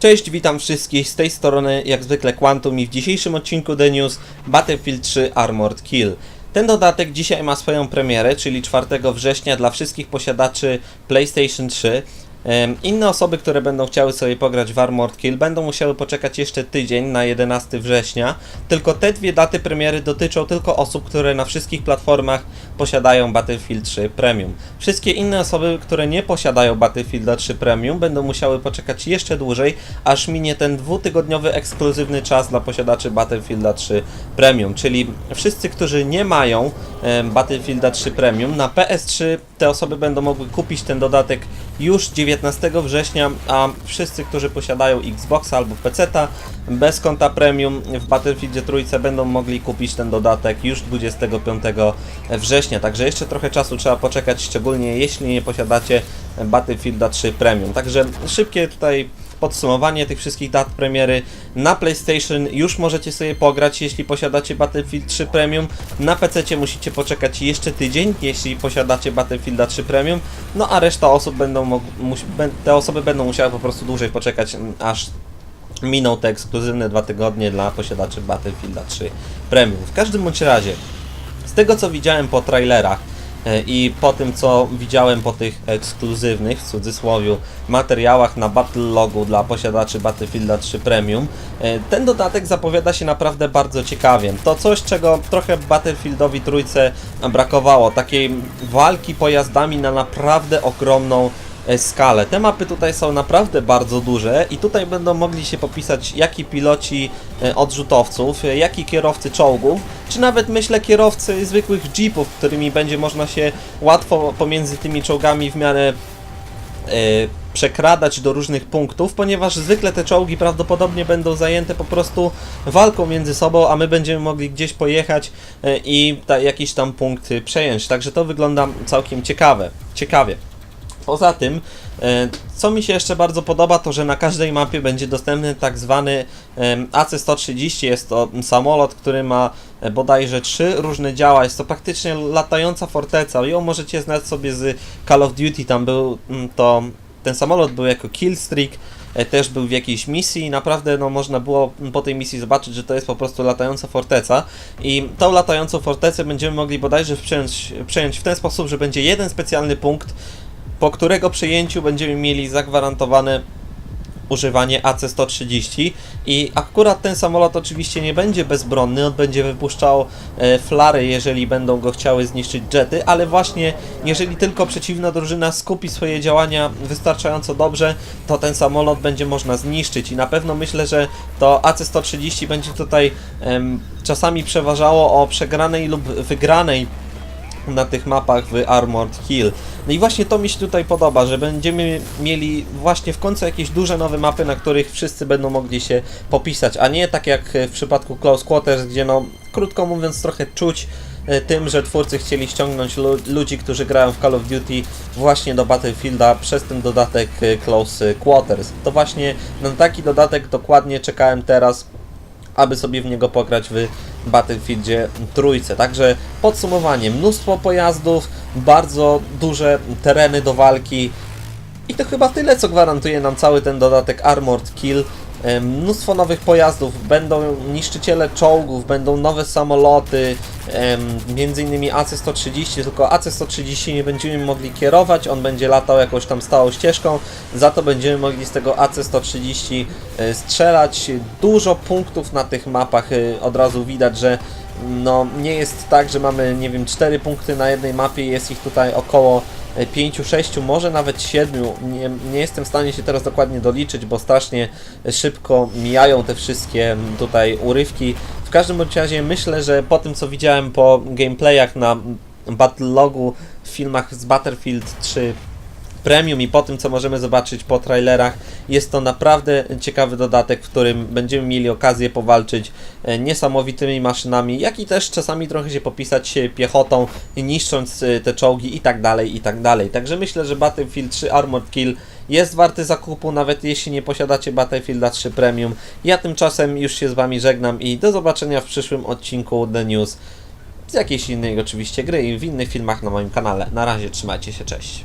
Cześć, witam wszystkich z tej strony jak zwykle Quantum i w dzisiejszym odcinku The News Battlefield 3 Armored Kill. Ten dodatek dzisiaj ma swoją premierę, czyli 4 września dla wszystkich posiadaczy PlayStation 3. Inne osoby, które będą chciały sobie pograć w Armored Kill, będą musiały poczekać jeszcze tydzień na 11 września. Tylko te dwie daty premiery dotyczą tylko osób, które na wszystkich platformach posiadają Battlefield 3 Premium. Wszystkie inne osoby, które nie posiadają Battlefielda 3 Premium, będą musiały poczekać jeszcze dłużej, aż minie ten dwutygodniowy ekskluzywny czas dla posiadaczy Battlefielda 3 Premium. Czyli wszyscy, którzy nie mają em, Battlefielda 3 Premium, na PS3 te osoby będą mogły kupić ten dodatek już 19 września, a wszyscy, którzy posiadają Xboxa albo PC-ta bez konta premium w Battlefieldzie trójce będą mogli kupić ten dodatek już 25 września. Także jeszcze trochę czasu trzeba poczekać, szczególnie jeśli nie posiadacie Battlefielda 3 Premium. Także szybkie tutaj podsumowanie tych wszystkich dat premiery. Na PlayStation już możecie sobie pograć, jeśli posiadacie Battlefield 3 Premium. Na PC musicie poczekać jeszcze tydzień, jeśli posiadacie Battlefielda 3 Premium. No a reszta osób będą te osoby będą musiały po prostu dłużej poczekać, aż minął te ekskluzywne dwa tygodnie dla posiadaczy Battlefielda 3 Premium. W każdym bądź razie, z tego co widziałem po trailerach i po tym co widziałem po tych ekskluzywnych, w cudzysłowie, materiałach na Battle Logu dla posiadaczy Battlefielda 3 Premium, e, ten dodatek zapowiada się naprawdę bardzo ciekawie. To coś, czego trochę Battlefieldowi trójce brakowało, takiej walki pojazdami na naprawdę ogromną e, skalę. Te mapy tutaj są naprawdę bardzo duże i tutaj będą mogli się popisać jak i piloci e, odrzutowców, e, jak i kierowcy czołgów, czy nawet myślę kierowcy zwykłych jeepów, którymi będzie można się łatwo pomiędzy tymi czołgami w miarę e, przekradać do różnych punktów, ponieważ zwykle te czołgi prawdopodobnie będą zajęte po prostu walką między sobą, a my będziemy mogli gdzieś pojechać i ta, jakiś tam punkt przejąć. Także to wygląda całkiem ciekawe. Ciekawie. Poza tym, e, co mi się jeszcze bardzo podoba, to że na każdej mapie będzie dostępny tak zwany em, AC-130. Jest to samolot, który ma e, bodajże trzy różne działa. Jest to praktycznie latająca forteca. Ją możecie znać sobie z Call of Duty. Tam był mm, to. Ten samolot był jako killstreak. e, Też był w jakiejś misji naprawdę no, można było po tej misji zobaczyć, że to jest po prostu latająca forteca. I tą latającą fortecę będziemy mogli bodajże przejąć, przejąć w ten sposób, że będzie jeden specjalny punkt, po którego przyjęciu będziemy mieli zagwarantowane używanie AC-130 i akurat ten samolot oczywiście nie będzie bezbronny, on będzie wypuszczał e, flary, jeżeli będą go chciały zniszczyć jety, ale właśnie jeżeli tylko przeciwna drużyna skupi swoje działania wystarczająco dobrze, to ten samolot będzie można zniszczyć. I na pewno myślę, że to AC-130 będzie tutaj czasami przeważało o przegranej lub wygranej na tych mapach w Armored Hill. No i właśnie to mi się tutaj podoba, że będziemy mieli właśnie w końcu jakieś duże nowe mapy, na których wszyscy będą mogli się popisać, a nie tak jak w przypadku Close Quarters, gdzie no krótko mówiąc trochę czuć e, tym, że twórcy chcieli ściągnąć lu ludzi, którzy grają w Call of Duty właśnie do Battlefielda przez ten dodatek e, Close Quarters. To właśnie na taki dodatek dokładnie czekałem teraz aby sobie w niego pograć w Battlefieldzie trójce. Także podsumowanie, mnóstwo pojazdów, bardzo duże tereny do walki i to chyba tyle, co gwarantuje nam cały ten dodatek Armored Kill. Mnóstwo nowych pojazdów, będą niszczyciele czołgów, będą nowe samoloty, między innymi AC-130, tylko AC-130 nie będziemy mogli kierować, on będzie latał jakąś tam stałą ścieżką, za to będziemy mogli z tego AC-130 e, strzelać. Dużo punktów na tych mapach, e, od razu widać, że no, nie jest tak, że mamy, nie wiem, 4 punkty na jednej mapie, jest ich tutaj około 5, 6, może nawet 7. Nie, nie jestem w stanie się teraz dokładnie doliczyć, bo strasznie szybko mijają te wszystkie tutaj urywki. W każdym razie myślę, że po tym co widziałem po gameplayach na Battle Logu w filmach z Battlefield 3 Premium i po tym, co możemy zobaczyć po trailerach, jest to naprawdę ciekawy dodatek, w którym będziemy mieli okazję powalczyć e, niesamowitymi maszynami, jak i też czasami trochę się popisać piechotą, niszcząc e, te czołgi i tak dalej, i tak dalej. Także myślę, że Battlefield 3 Armored Kill jest warty zakupu, nawet jeśli nie posiadacie Battlefielda 3 Premium. Ja tymczasem już się z Wami żegnam i do zobaczenia w przyszłym odcinku The News z jakiejś innej oczywiście gry i w innych filmach na moim kanale. Na razie trzymajcie się, cześć.